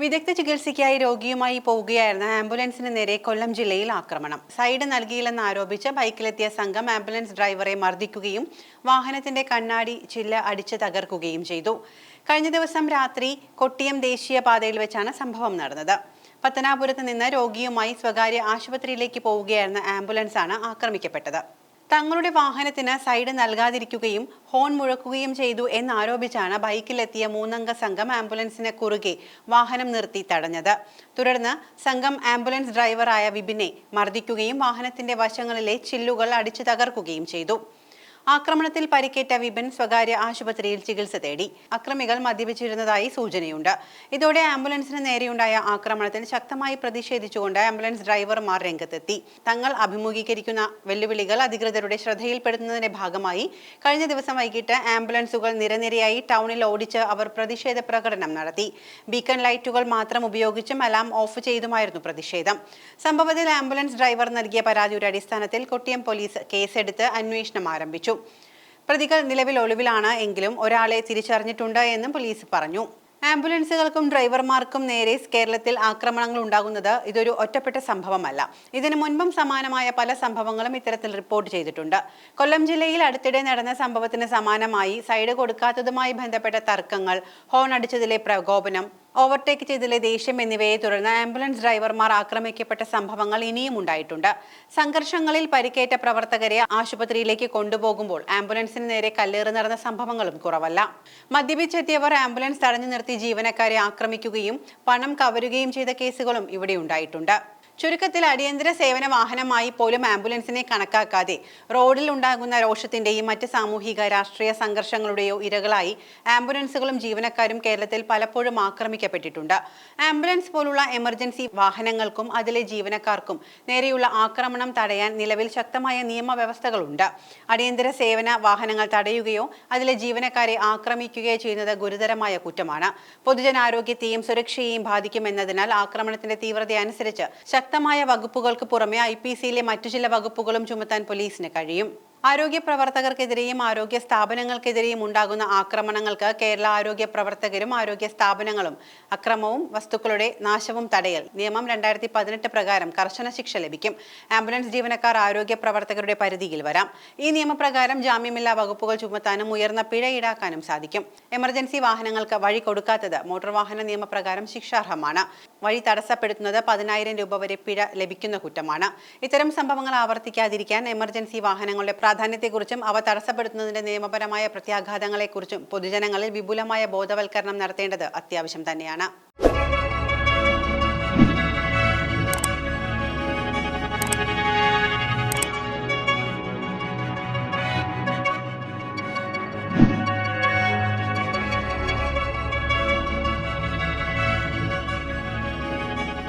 വിദഗ്ധ ചികിത്സയ്ക്കായി രോഗിയുമായി പോവുകയായിരുന്ന ആംബുലൻസിന് നേരെ കൊല്ലം ജില്ലയിൽ ആക്രമണം. സൈഡ് നൽകിയില്ലെന്ന് ആരോപിച്ച് ബൈക്കിലെത്തിയ സംഘം ആംബുലൻസ് ഡ്രൈവറെ മർദ്ദിക്കുകയും വാഹനത്തിന്റെ കണ്ണാടി ചില്ല അടിച്ച് തകർക്കുകയും ചെയ്തു. കഴിഞ്ഞ ദിവസം രാത്രി കൊട്ടിയം ദേശീയപാതയിൽ വെച്ചാണ് സംഭവം നടന്നത്. പത്തനാപുരത്ത് നിന്ന് രോഗിയുമായി സ്വകാര്യ ആശുപത്രിയിലേക്ക് പോവുകയായിരുന്ന ആംബുലൻസാണ് ആക്രമിക്കപ്പെട്ടത്. തങ്ങളുടെ വാഹനത്തിന് സൈഡ് നൽകാതിരിക്കുകയും ഹോൺ മുഴക്കുകയും ചെയ്തു എന്നാരോപിച്ചാണ് ബൈക്കിലെത്തിയ മൂന്നംഗ സംഘം ആംബുലൻസിന് കുറുകെ വാഹനം നിർത്തി തടഞ്ഞത്. തുടർന്ന് സംഘം ആംബുലൻസ് ഡ്രൈവറായ വിപിനെ മർദ്ദിക്കുകയും വാഹനത്തിന്റെ വശങ്ങളിലെ ചില്ലുകൾ അടിച്ചു തകർക്കുകയും ചെയ്തു. ആക്രമണത്തിൽ പരിക്കേറ്റ വിപിൻ സ്വകാര്യ ആശുപത്രിയിൽ ചികിത്സ തേടി. അക്രമികൾ മദ്യപിച്ചിരുന്നതായി സൂചനയുണ്ട്. ഇതോടെ ആംബുലൻസിന് നേരെയുണ്ടായ ആക്രമണത്തിൽ ശക്തമായി പ്രതിഷേധിച്ചുകൊണ്ട് ആംബുലൻസ് ഡ്രൈവർമാർ രംഗത്തെത്തി. തങ്ങൾ അഭിമുഖീകരിക്കുന്ന വെല്ലുവിളികൾ അധികൃതരുടെ ശ്രദ്ധയിൽപ്പെടുത്തുന്നതിന്റെ ഭാഗമായി കഴിഞ്ഞ ദിവസം വൈകിട്ട് ആംബുലൻസുകൾ നിരനിരയായി ടൗണിൽ ഓടിച്ച് അവർ പ്രതിഷേധ പ്രകടനം നടത്തി. ബീക്കൺ ലൈറ്റുകൾ മാത്രം ഉപയോഗിച്ചും അലാം ഓഫ് ചെയ്തുമായിരുന്നു പ്രതിഷേധം. സംഭവത്തിൽ ആംബുലൻസ് ഡ്രൈവർ നൽകിയ പരാതിയുടെ അടിസ്ഥാനത്തിൽ കൊട്ടിയം പോലീസ് കേസെടുത്ത് അന്വേഷണം ആരംഭിച്ചു. പ്രതികൾ നിലവിൽ ഒളിവിലാണ് എങ്കിലും ഒരാളെ തിരിച്ചറിഞ്ഞിട്ടുണ്ട് എന്നും പോലീസ് പറഞ്ഞു. ആംബുലൻസുകൾക്കും ഡ്രൈവർമാർക്കും നേരെ കേരളത്തിൽ ആക്രമണങ്ങൾ ഉണ്ടാകുന്നത് ഇതൊരു ഒറ്റപ്പെട്ട സംഭവമല്ല. ഇതിനു മുൻപും സമാനമായ പല സംഭവങ്ങളും ഇത്തരത്തിൽ റിപ്പോർട്ട് ചെയ്തിട്ടുണ്ട്. കൊല്ലം ജില്ലയിൽ അടുത്തിടെ നടന്ന സംഭവത്തിന് സമാനമായി സൈഡ് കൊടുക്കാത്തതുമായി ബന്ധപ്പെട്ട തർക്കങ്ങൾ ഹോൺ അടിച്ചതിലെ പ്രകോപനം ഓവർടേക്ക് ചെയ്തതിലെ ദേഷ്യം എന്നിവയെ തുടർന്ന് ആംബുലൻസ് ഡ്രൈവർമാർ ആക്രമിക്കപ്പെട്ട സംഭവങ്ങൾ ഇനിയും ഉണ്ടായിട്ടുണ്ട്. സംഘർഷങ്ങളിൽ പരിക്കേറ്റ പ്രവർത്തകരെ ആശുപത്രിയിലേക്ക് കൊണ്ടുപോകുമ്പോൾ ആംബുലൻസിന് നേരെ കല്ലേറ് നടന്ന സംഭവങ്ങളും കുറവല്ല. മദ്യപിച്ചെത്തിയവർ ആംബുലൻസ് തടഞ്ഞു നിർത്തി ജീവനക്കാരെ ആക്രമിക്കുകയും പണം കവരുകയും ചെയ്ത കേസുകളും ഇവിടെ ഉണ്ടായിട്ടുണ്ട്. ചുരുക്കത്തിൽ അടിയന്തര സേവന വാഹനമായി പോലും ആംബുലൻസിനെ കണക്കാക്കാതെ റോഡിൽ ഉണ്ടാകുന്ന രോഷത്തിന്റെയും മറ്റ് സാമൂഹിക രാഷ്ട്രീയ സംഘർഷങ്ങളുടെയോ ഇരകളായി ആംബുലൻസുകളും ജീവനക്കാരും കേരളത്തിൽ പലപ്പോഴും ആക്രമിക്കപ്പെട്ടിട്ടുണ്ട്. ആംബുലൻസ് പോലുള്ള എമർജൻസി വാഹനങ്ങൾക്കും അതിലെ ജീവനക്കാർക്കും നേരെയുള്ള ആക്രമണം തടയാൻ നിലവിൽ ശക്തമായ നിയമവ്യവസ്ഥകളുണ്ട്. അടിയന്തര സേവന വാഹനങ്ങൾ തടയുകയോ അതിലെ ജീവനക്കാരെ ആക്രമിക്കുകയോ ചെയ്യുന്നത് ഗുരുതരമായ കുറ്റമാണ്. പൊതുജനാരോഗ്യത്തെയും സുരക്ഷയെയും ബാധിക്കുമെന്നതിനാൽ ആക്രമണത്തിന്റെ തീവ്രത അനുസരിച്ച് ശക്തമായ വകുപ്പുകൾക്ക് പുറമെ ഐ പി സിയിലെ മറ്റു ചില വകുപ്പുകളും ചുമത്താൻ പോലീസിന് കഴിയും. ആരോഗ്യ പ്രവർത്തകർക്കെതിരെയും ആരോഗ്യ സ്ഥാപനങ്ങൾക്കെതിരെയും ഉണ്ടാകുന്ന ആക്രമണങ്ങൾക്ക് കേരള ആരോഗ്യ പ്രവർത്തകരും ആരോഗ്യ സ്ഥാപനങ്ങളും അക്രമവും വസ്തുക്കളുടെ നാശവും തടയൽ. നിയമം രണ്ടായിരത്തി പതിനെട്ട് പ്രകാരം കർശന ശിക്ഷ ലഭിക്കും. ആംബുലൻസ് ജീവനക്കാർ ആരോഗ്യ പ്രവർത്തകരുടെ പരിധിയിൽ വരാം. ഈ നിയമപ്രകാരം ജാമ്യമില്ലാ വകുപ്പുകൾ ചുമത്താനും ഉയർന്ന പിഴ ഈടാക്കാനും സാധിക്കും. എമർജൻസി വാഹനങ്ങൾക്ക് വഴി കൊടുക്കാത്തത് മോട്ടോർ വാഹന നിയമപ്രകാരം ശിക്ഷാർഹമാണ്. വഴി തടസ്സപ്പെടുത്തുന്നത് പതിനായിരം രൂപ വരെ പിഴ ലഭിക്കുന്ന കുറ്റമാണ്. ഇത്തരം സംഭവങ്ങൾ ആവർത്തിക്കാതിരിക്കാൻ എമർജൻസി വാഹനങ്ങളുടെ പ്രാധാന്യത്തെക്കുറിച്ചും അവ തടസ്സപ്പെടുത്തുന്നതിന്റെ നിയമപരമായ പ്രത്യാഘാതങ്ങളെക്കുറിച്ചും പൊതുജനങ്ങളിൽ വിപുലമായ ബോധവൽക്കരണം നടത്തേണ്ടത് അത്യാവശ്യം തന്നെയാണ്.